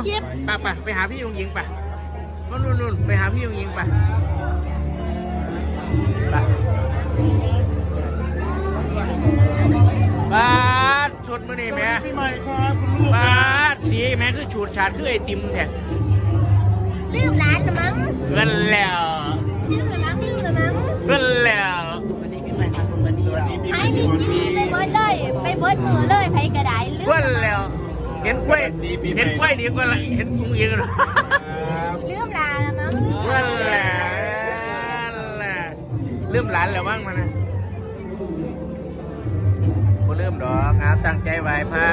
ยวนะปิดคลิปไปไปไปหาพี่ยงยิงไปนู่นนู่นนู่นไปหาพี่ยงยิงไปไปบาดชุดมือนี่แม่ปีใหม่ครับคุณลูกบาดสีแม่คือฉูดฉาดคือไอติมแท้ลืมร้านนะมั้งเงินแล้วลืมละมั้งลืมละมั้งเงินแล้วสวัสดีปีใหม่ครับคุณมาดีอะให้พี่พี่ไปเบิร์ดเลยไปเบิร์ดมือเลยไปกระไดลืมเงินแล้ว เห็นกล้วยเห็นกล้วยดีกว่าละเห็นกุ้งยิงหรอลืมลาละมั้งเงินแล้วแหละลืมหลานแล้วบ้างมันนะบ่ลืมดอกนะตั้งใจไหว้พระ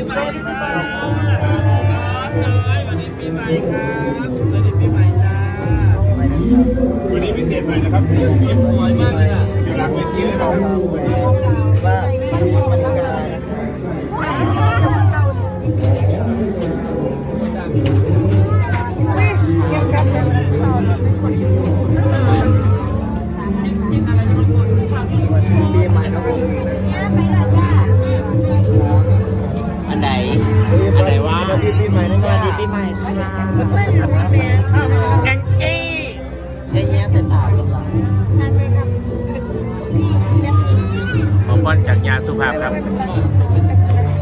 ปีใหม่ครับวันนี้ปีใหม่ครับวันนี้ปีใหม่จ้าวันนี้พิเศษหน่อยนะครับเรียบสวยมากเลยอะอยู่หลังเวทีเลยครับ วัสดีปีใหม่ครับไม่รู้แม่แองจี้เย้ๆเสรับทานไปครับอพรจากยาสุภาพครับ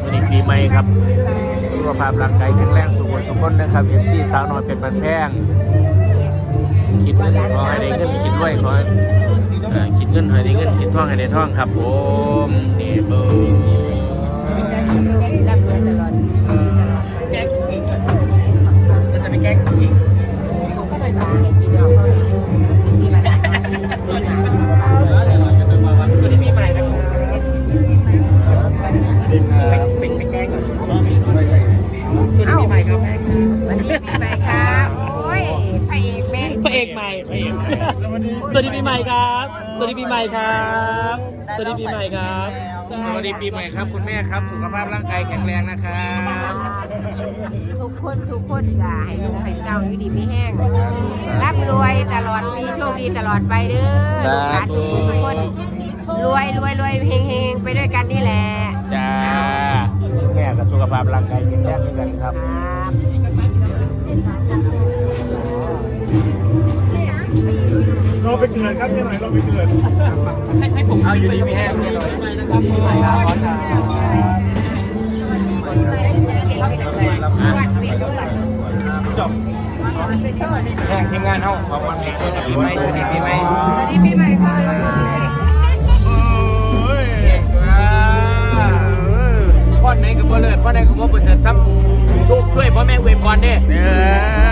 วันนี้ปีใหม่ครับ สุขภาพร่างกายแข็งแรงสุขสุขคนนะครับเอฟซีสาวน้อยเป็นบันแพงคิดเงินขอให้ได้เงินคิดด้วยขอคิดเงินให้ได้เงินคิดท่องให้ได้ท่องครับผมนี่เบอร์ เอกใหม่พระเอกสวัสดีสวัสดีปีใหม่ครับ สวัสดีปีใหม่ครับ สวัสดีปีใหม่ครับ สวัสดีปีใหม่ครับ คุณแม่ครับ สุขภาพร่างกายแข็งแรงนะครับทุกคนทุกคนอย่าให้ลูกให้เต้าอยู่ดีไม่แห้งร่ำรวยตลอดปีโชคดีตลอดไปเด้อลูกหลานทุกคนทุกคนรวยรวยรวยเฮงเฮงไปด้วยกันนี่แหละจ้าแม่กับสุขภาพร่างกายแข็งแรงเหมือนกันครับ รับเราไปเกิดครับที่ไหนเราไปเกิดให้ให้ผมเอาอยู่ดีมีแห้งปีใหม่นะครับปีใหม่ครับขอจ้าจบแข่งทีมงานเขาขอบคุณปีใหม่สวัสดีปีใหม่สวัสดีปีใหม่ค่ะพ่อไหนกับพ่เลิศพ่อไหนกับพ่ประเสริฐซ้ำช่วยพ่อแม่อวยพรเด้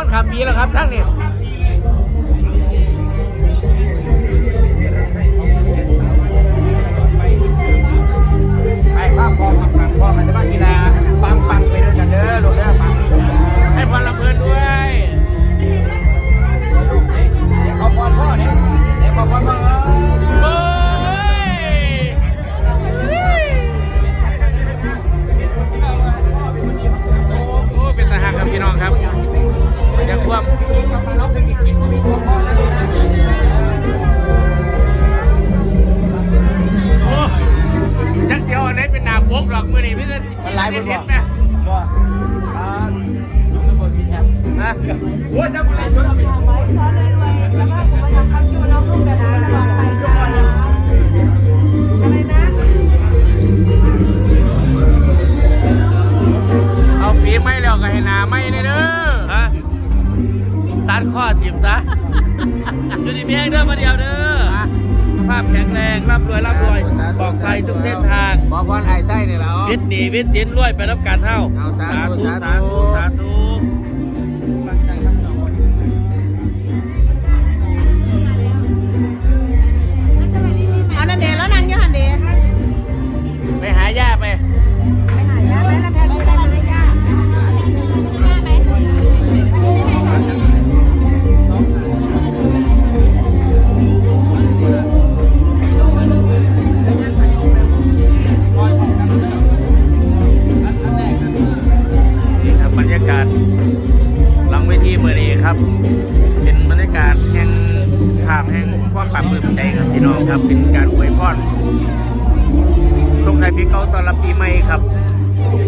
อนขามปีแล้วครับทั้งนี่ไปภาพพอกับหนังพอกันจะมากีฬาปังปังไปด้วยกันเด้อลูกเด้อ มันไล่บนเห็บ่นไหมบ่อ่าลูกสะกดชิดแทบนะโอ้ยจะมาไหนชนเอาไปขอให้ซ้อนรวยๆแล้วก็ผมมาทำคำจูน้องลูกกันนะตลอดไปค่ะอะไรนะเอาปีไม่แล้วก็ให้หนาไม่เด้อฮะตัดข้อถีบซะอยู่ดีมีให้เด้อมาเดียวเด้อส ภาพแข็งแรงร่ำรวยร่ำรวยปลอดภัยทุกเส้นทางบอกว่าไอ้ไส้นี่แหล้ววิทย์หนีวิทย์สินรวยไปรับการเท่า เอาสาธุสาสาธุธุสาธุ ครับ เป็นการอวยพรส่งท้ายปีเก่าตอนรับปีใหม่ครับ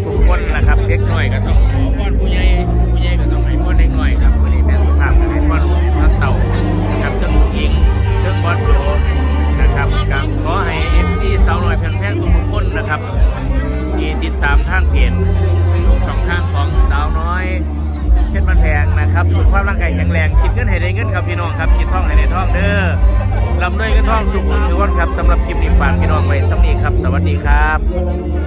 ทุกคนนะครับเด็กหน้อยก็ต้องขอพรผู้ใหญ่ผู้ใหญ่ก็ต้องให้พรเด็กหน้อยครับวันนี้เป็นสุภาพก็ให้พรท่านเต่าครับทั้งหญิงทั้งบอลโจนะครับกับขอให้เอฟซีสาวน้อยแพงๆทุกๆคนนะครับที่ติดตามทางเพจช่องทางของสาวน้อย เพชรมันแพงนะครับ สุขภาพร่างกายแข็งแรงคิดเงินให้ได้เงินครับพี่น้องครับคิดท่องให้ได้ท่องเด้อลำด้วยเงินท่องสุขทุกคนครับสำหรับคลิปนี้ฝากพี่น้องไว้สำนีครับ สวัสดีครับ